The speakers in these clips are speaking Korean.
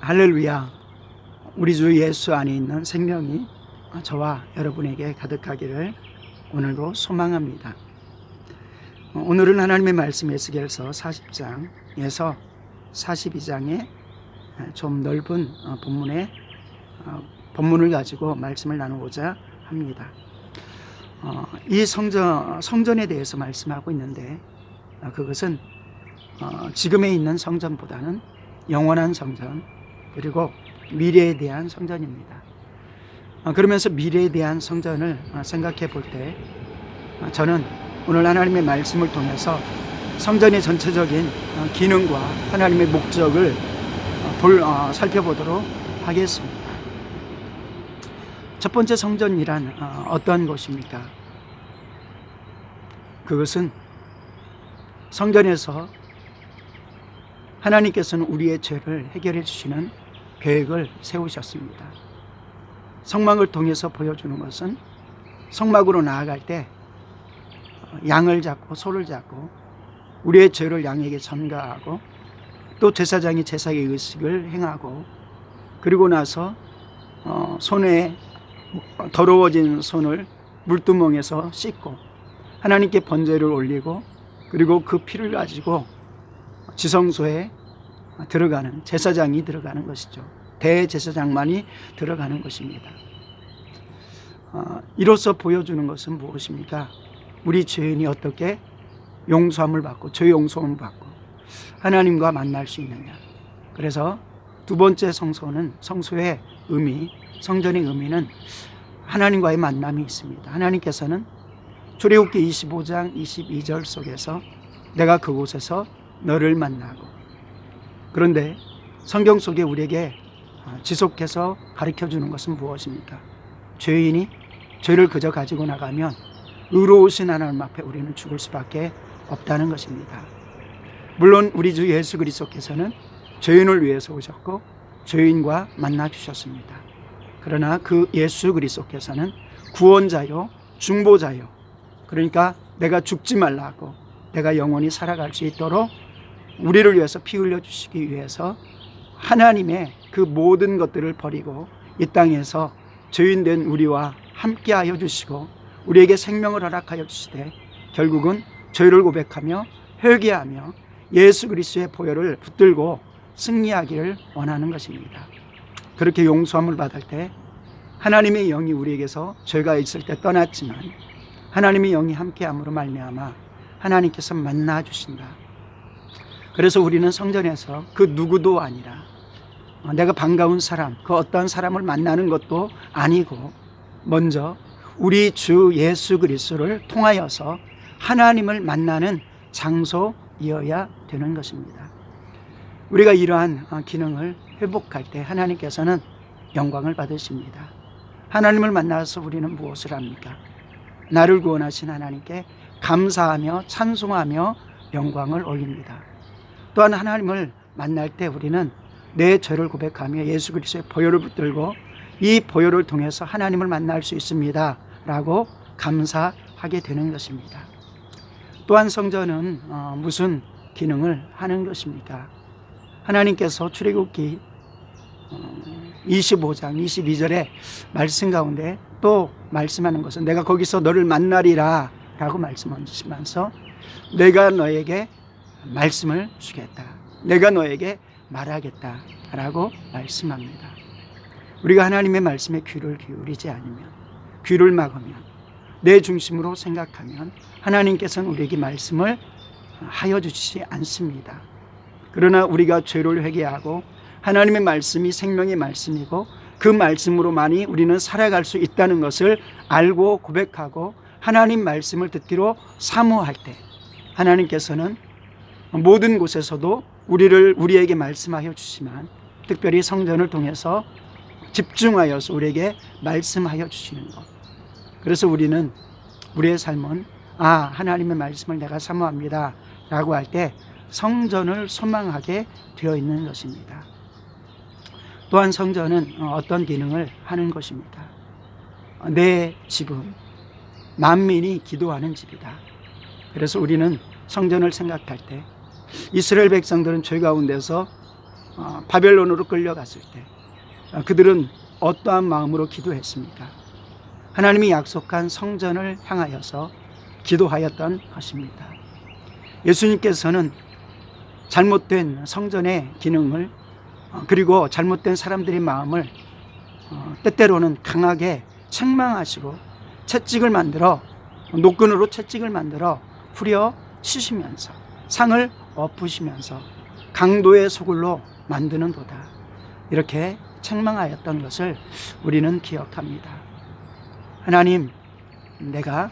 할렐루야. 우리 주 예수 안에 있는 생명이 저와 여러분에게 가득하기를 오늘도 소망합니다. 오늘은 하나님의 말씀 에스겔서 40장에서 42장의 좀 넓은 본문의 본문을 가지고 말씀을 나누고자 합니다. 어, 이 성전 성전에 대해서 말씀하고 있는데 어, 그것은 어, 지금에 있는 성전보다는 영원한 성전 그리고 미래에 대한 성전입니다. 어, 그러면서 미래에 대한 성전을 어, 생각해 볼 때 저는 오늘 하나님의 말씀을 통해서 성전의 전체적인 어, 기능과 하나님의 목적을 어, 볼, 어, 살펴보도록 하겠습니다. 첫 번째 성전이란 어, 어떤 것입니까? 그것은 성전에서 하나님께서는 우리의 죄를 해결해 주시는 계획을 세우셨습니다. 성막을 통해서 보여주는 것은 성막으로 나아갈 때 양을 잡고 소를 잡고 우리의 죄를 양에게 전가하고 또 제사장이 제사의 의식을 행하고 그리고 나서 어, 손에 더러워진 손을 물두멍에서 씻고 하나님께 번제를 올리고 그리고 그 피를 가지고 지성소에 들어가는 제사장이 들어가는 것이죠. 대제사장만이 들어가는 것입니다. 어, 이로써 보여주는 것은 무엇입니까? 우리 죄인이 어떻게 용서함을 받고 죄 용서함을 받고 하나님과 만날 수 있느냐. 그래서 두 번째 성소는 성소의 의미, 성전의 의미는 하나님과의 만남이 있습니다. 하나님께서는 출애굽기 25장 22절 속에서 내가 그곳에서 너를 만나고 그런데 성경 속에 우리에게 지속해서 가르쳐 주는 것은 무엇입니까? 죄인이 죄를 그저 가지고 나가면 의로우신 하나님 앞에 우리는 죽을 수밖에 없다는 것입니다. 물론 우리 주 예수 그리스도께서는 죄인을 위해서 오셨고 죄인과 만나 주셨습니다. 그러나 그 예수 그리스도께서는 구원자요 중보자요 그러니까 내가 죽지 말라고 내가 영원히 살아갈 수 있도록 우리를 위해서 피 흘려 주시기 위해서 하나님의 그 모든 것들을 버리고 이 땅에서 죄인 된 우리와 함께하여 주시고 우리에게 생명을 허락하여 주시되 결국은 죄를 고백하며 회개하며 예수 그리스도의 보혈을 붙들고 승리하기를 원하는 것입니다. 그렇게 용서함을 받을 때 하나님의 영이 우리에게서 죄가 있을 때 떠났지만 하나님의 영이 함께함으로 말미암아 하나님께서 만나 주신다. 그래서 우리는 성전에서 그 누구도 아니라 내가 반가운 사람, 그 어떤 사람을 만나는 것도 아니고 먼저 우리 주 예수 그리스도를 통하여서 하나님을 만나는 장소이어야 되는 것입니다. 우리가 이러한 기능을 회복할 때 하나님께서는 영광을 받으십니다. 하나님을 만나서 우리는 무엇을 합니까? 나를 구원하신 하나님께 감사하며 찬송하며 영광을 올립니다. 또한 하나님을 만날 때 우리는 내 죄를 고백하며 예수 그리스도의 보혈을 붙들고 이 보혈을 통해서 하나님을 만날 수 있습니다. 라고 감사하게 되는 것입니다. 또한 성전은 어, 무슨 기능을 하는 것입니까? 하나님께서 출애굽기 25장 22절에 말씀 가운데 또 말씀하는 것은 내가 거기서 너를 만나리라 라고 말씀하시면서 내가 너에게 말씀을 주겠다. 내가 너에게 말하겠다. 라고 말씀합니다. 우리가 하나님의 말씀에 귀를 기울이지 않으면, 귀를 막으면, 내 중심으로 생각하면 하나님께서는 우리에게 말씀을 하여 주시지 않습니다. 그러나 우리가 죄를 회개하고 하나님의 말씀이 생명의 말씀이고 그 말씀으로만이 우리는 살아갈 수 있다는 것을 알고 고백하고 하나님 말씀을 듣기로 사모할 때 하나님께서는 모든 곳에서도 우리를 우리에게 말씀하여 주시만 특별히 성전을 통해서 집중하여서 우리에게 말씀하여 주시는 것. 그래서 우리는 우리의 삶은 아 하나님의 말씀을 내가 사모합니다 라고 할 때 성전을 소망하게 되어 있는 것입니다. 또한 성전은 어떤 기능을 하는 것입니까? 내 집은 만민이 기도하는 집이다. 그래서 우리는 성전을 생각할 때 이스라엘 백성들은 죄 가운데서 어, 바벨론으로 끌려갔을 때 어, 그들은 어떠한 마음으로 기도했습니까? 하나님이 약속한 성전을 향하여서 기도하였던 것입니다. 예수님께서는 잘못된 성전의 기능을 어, 그리고 잘못된 사람들의 마음을 어, 때때로는 강하게 책망하시고 채찍을 만들어 노끈으로 채찍을 만들어 후려 치시면서 상을 엎으시면서 강도의 소굴로 만드는 도다 이렇게 책망하였던 것을 우리는 기억합니다. 하나님, 내가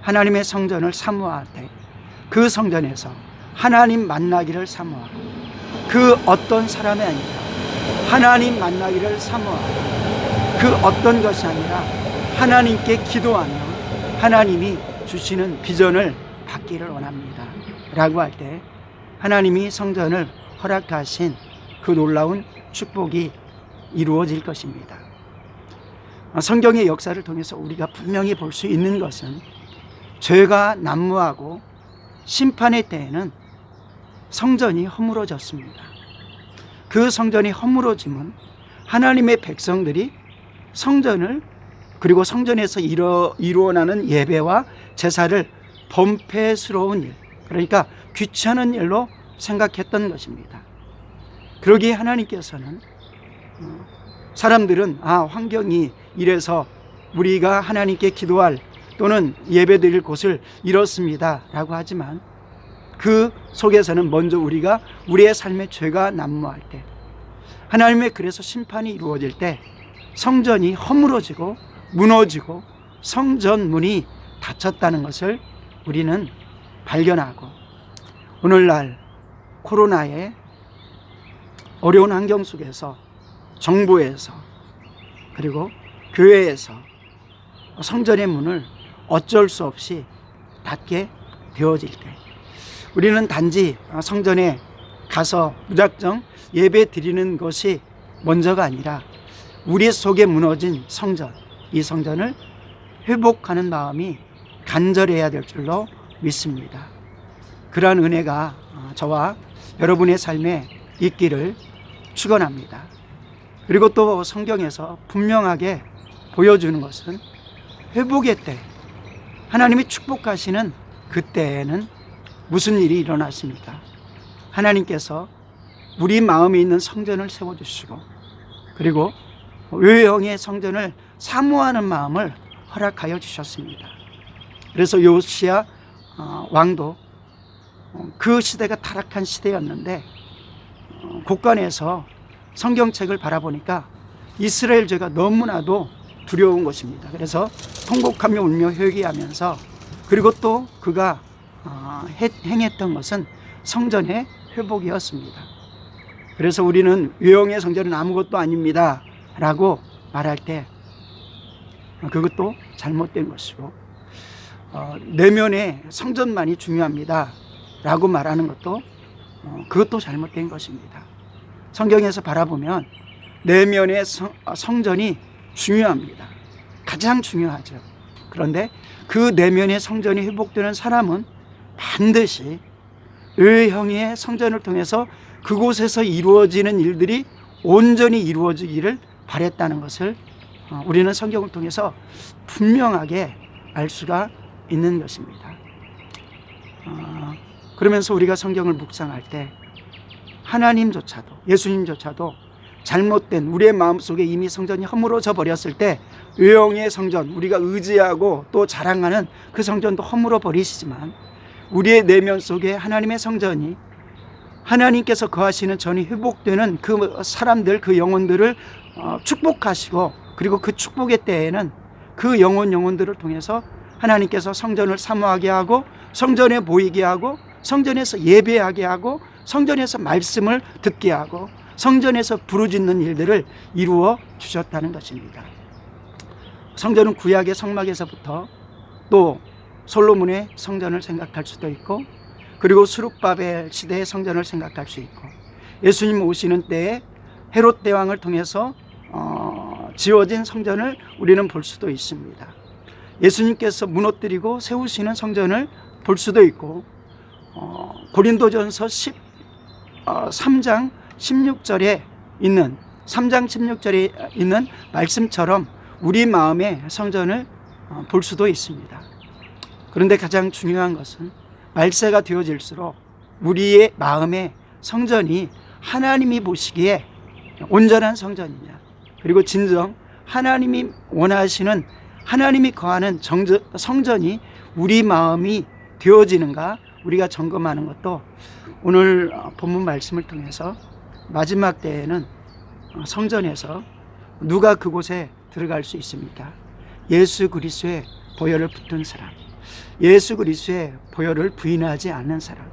하나님의 성전을 사모할 때 그 성전에서 하나님 만나기를 사모하고 그 어떤 사람이 아니라 하나님 만나기를 사모하고 그 어떤 것이 아니라 하나님께 기도하며 하나님이 주시는 비전을 받기를 원합니다. 라고 할 때 하나님이 성전을 허락하신 그 놀라운 축복이 이루어질 것입니다. 성경의 역사를 통해서 우리가 분명히 볼 수 있는 것은 죄가 난무하고 심판의 때에는 성전이 허물어졌습니다. 그 성전이 허물어짐은 하나님의 백성들이 성전을 그리고 성전에서 이루, 이루어나는 예배와 제사를 범패스러운 일, 그러니까 귀찮은 일로 생각했던 것입니다. 그러기에 하나님께서는 어, 사람들은 아 환경이 이래서 우리가 하나님께 기도할 또는 예배드릴 곳을 잃었습니다라고 하지만 그 속에서는 먼저 우리가 우리의 삶의 죄가 난무할 때 하나님의 그래서 심판이 이루어질 때 성전이 허물어지고 무너지고 성전 문이 닫혔다는 것을 우리는 발견하고 오늘날 코로나의 어려운 환경 속에서 정부에서 그리고 교회에서 성전의 문을 어쩔 수 없이 닫게 되어질 때 우리는 단지 성전에 가서 무작정 예배 드리는 것이 먼저가 아니라 우리 속에 무너진 성전, 이 성전을 회복하는 마음이 간절해야 될 줄로 믿습니다. 그러한 은혜가 저와 여러분의 삶에 있기를 축원합니다. 그리고 또 성경에서 분명하게 보여주는 것은 회복의 때 하나님이 축복하시는 그때에는 무슨 일이 일어났습니까? 하나님께서 우리 마음에 있는 성전을 세워 주시고 그리고 외형의 성전을 사모하는 마음을 허락하여 주셨습니다. 그래서 요시야 어, 왕도 그 시대가 타락한 시대였는데 어, 곳간에서 성경책을 바라보니까 이스라엘 죄가 너무나도 두려운 것입니다. 그래서 통곡하며 울며 회개하면서 그리고 또 그가 어, 행했던 것은 성전의 회복이었습니다. 그래서 우리는 외형의 성전은 아무것도 아닙니다. 라고 말할 때 그것도 잘못된 것이고 어, 내면의 성전만이 중요합니다. 라고 말하는 것도 어, 그것도 잘못된 것입니다. 성경에서 바라보면 내면의 성, 어, 성전이 중요합니다. 가장 중요하죠. 그런데 그 내면의 성전이 회복되는 사람은 반드시 의형의 성전을 통해서 그곳에서 이루어지는 일들이 온전히 이루어지기를 바랬다는 것을 어, 우리는 성경을 통해서 분명하게 알 수가 있는 것입니다. 어, 그러면서 우리가 성경을 묵상할 때 하나님조차도 예수님조차도 잘못된 우리의 마음속에 이미 성전이 허물어져 버렸을 때 외형의 성전 우리가 의지하고 또 자랑하는 그 성전도 허물어 버리시지만 우리의 내면 속에 하나님의 성전이 하나님께서 거하시는 전이 회복되는 그 사람들 그 영혼들을 어, 축복하시고 그리고 그 축복의 때에는 그 영혼 영혼들을 통해서 하나님께서 성전을 사모하게 하고 성전에 보이게 하고 성전에서 예배하게 하고 성전에서 말씀을 듣게 하고 성전에서 부르짖는 일들을 이루어 주셨다는 것입니다. 성전은 구약의 성막에서부터 또 솔로몬의 성전을 생각할 수도 있고 그리고 수룩바벨 시대의 성전을 생각할 수 있고 예수님 오시는 때에 헤롯 대왕을 통해서 어, 지어진 성전을 우리는 볼 수도 있습니다. 예수님께서 무너뜨리고 세우시는 성전을 볼 수도 있고 어, 고린도전서 13장 16절에 있는 3장 16절에 있는 말씀처럼 우리 마음의 성전을 어, 볼 수도 있습니다. 그런데 가장 중요한 것은 말세가 되어질수록 우리의 마음의 성전이 하나님이 보시기에 온전한 성전이냐 그리고 진정 하나님이 원하시는 하나님이 거하는 정저, 성전이 우리 마음이 되어지는가 우리가 점검하는 것도 오늘 본문 말씀을 통해서 마지막 때에는 성전에서 누가 그곳에 들어갈 수 있습니까? 예수 그리스도의 보혈을 붙든 사람, 예수 그리스도의 보혈을 부인하지 않는 사람,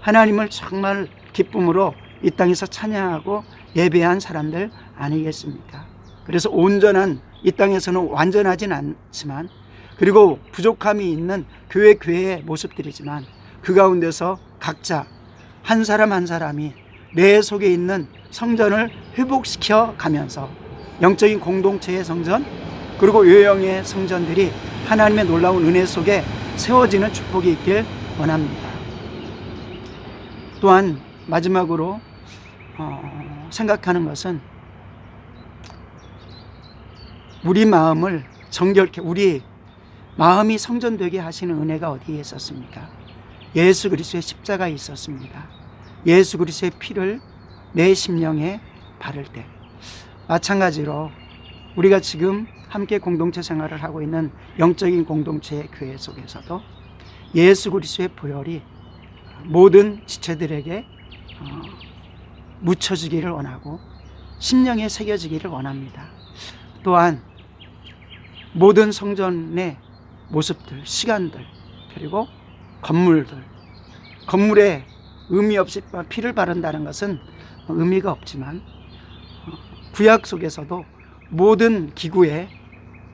하나님을 정말 기쁨으로 이 땅에서 찬양하고 예배한 사람들 아니겠습니까? 그래서 온전한 이 땅에서는 완전하진 않지만 그리고 부족함이 있는 교회 교회의 모습들이지만 그 가운데서 각자 한 사람 한 사람이 내 속에 있는 성전을 회복시켜 가면서 영적인 공동체의 성전 그리고 요영의 성전들이 하나님의 놀라운 은혜 속에 세워지는 축복이 있길 원합니다. 또한 마지막으로 어, 생각하는 것은 우리 마음을 정결케 우리 마음이 성전되게 하시는 은혜가 어디에 있었습니까? 예수 그리스도의 십자가에 있었습니다. 예수 그리스도의 피를 내 심령에 바를 때 마찬가지로 우리가 지금 함께 공동체 생활을 하고 있는 영적인 공동체의 교회 속에서도 예수 그리스도의 보혈이 모든 지체들에게 어, 묻혀지기를 원하고 심령에 새겨지기를 원합니다. 또한 모든 성전의 모습들, 시간들, 그리고 건물들, 건물에 의미 없이 피를 바른다는 것은 의미가 없지만 어, 구약 속에서도 모든 기구에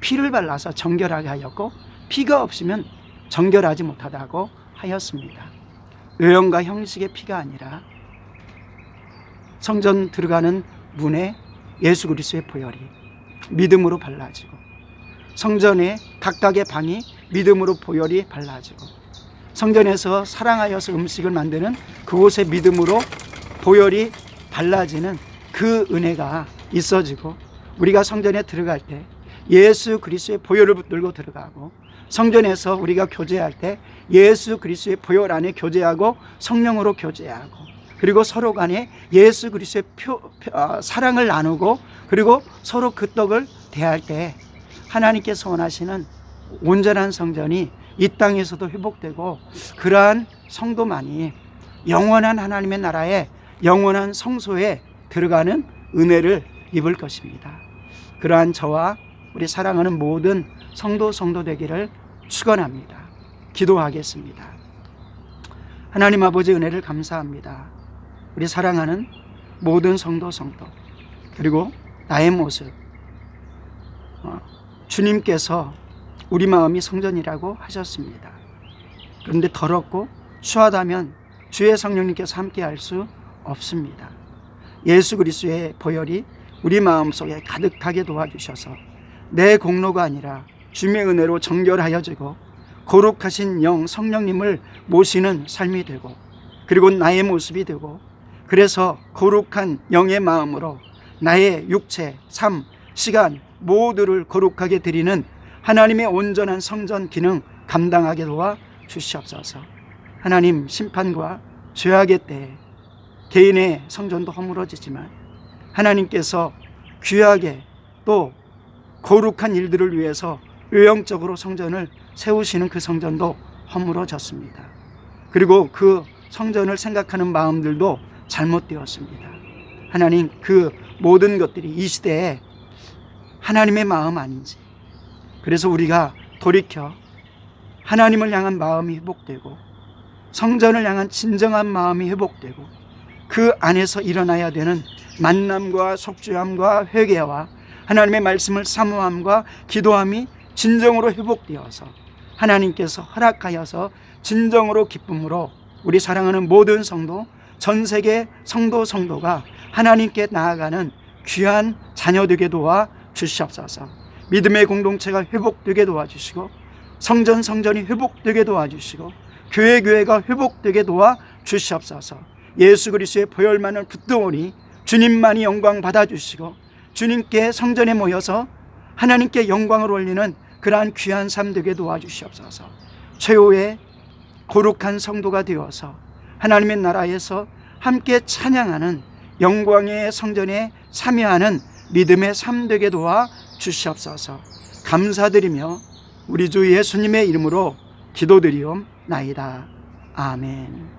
피를 발라서 정결하게 하였고 피가 없으면 정결하지 못하다고 하였습니다. 외형과 형식의 피가 아니라 성전 들어가는 문에 예수 그리스도의 보혈이 믿음으로 발라지고 성전의 각각의 방이 믿음으로 보혈이 발라지고 성전에서 사랑하여서 음식을 만드는 그곳의 믿음으로 보혈이 발라지는 그 은혜가 있어지고 우리가 성전에 들어갈 때 예수 그리스도의 보혈을 붙들고 들어가고 성전에서 우리가 교제할 때 예수 그리스도의 보혈 안에 교제하고 성령으로 교제하고 그리고 서로 간에 예수 그리스도의 표, 표, 어, 사랑을 나누고 그리고 서로 그 떡을 대할 때 하나님께서 원하시는 온전한 성전이 이 땅에서도 회복되고 그러한 성도만이 영원한 하나님의 나라에 영원한 성소에 들어가는 은혜를 입을 것입니다. 그러한 저와 우리 사랑하는 모든 성도 성도 되기를 축원합니다. 기도하겠습니다. 하나님 아버지 은혜를 감사합니다. 우리 사랑하는 모든 성도 성도 그리고 나의 모습 어, 주님께서 우리 마음이 성전이라고 하셨습니다. 그런데 더럽고 추하다면 주의 성령님께서 함께 할 수 없습니다. 예수 그리스도의 보혈이 우리 마음속에 가득하게 도와주셔서 내 공로가 아니라 주의 은혜로 정결하여지고 거룩하신 영 성령님을 모시는 삶이 되고 그리고 나의 모습이 되고 그래서 거룩한 영의 마음으로 나의 육체, 삶, 시간 모두를 거룩하게 드리는 하나님의 온전한 성전 기능 감당하게 도와 주시옵소서. 하나님 심판과 죄악의 때에 개인의 성전도 허물어지지만 하나님께서 귀하게 또 거룩한 일들을 위해서 외형적으로 성전을 세우시는 그 성전도 허물어졌습니다. 그리고 그 성전을 생각하는 마음들도 잘못되었습니다. 하나님 그 모든 것들이 이 시대에 하나님의 마음 아닌지. 그래서 우리가 돌이켜 하나님을 향한 마음이 회복되고 성전을 향한 진정한 마음이 회복되고 그 안에서 일어나야 되는 만남과 속죄함과 회개와 하나님의 말씀을 사모함과 기도함이 진정으로 회복되어서 하나님께서 허락하여서 진정으로 기쁨으로 우리 사랑하는 모든 성도 전 세계 성도 성도가 하나님께 나아가는 귀한 자녀 되게 도와 주시옵소서. 믿음의 공동체가 회복되게 도와주시고 성전 성전이 회복되게 도와주시고 교회 교회가 회복되게 도와 주시옵소서. 예수 그리스도의 보혈만을 붙들오니 주님만이 영광 받아 주시고 주님께 성전에 모여서 하나님께 영광을 올리는 그러한 귀한 삶 되게 도와주시옵소서. 최후의 거룩한 성도가 되어서 하나님의 나라에서 함께 찬양하는 영광의 성전에 참여하는 믿음의 삶 되게 도와 주시옵소서. 감사드리며 우리 주 예수님의 이름으로 기도드리옵나이다. 아멘.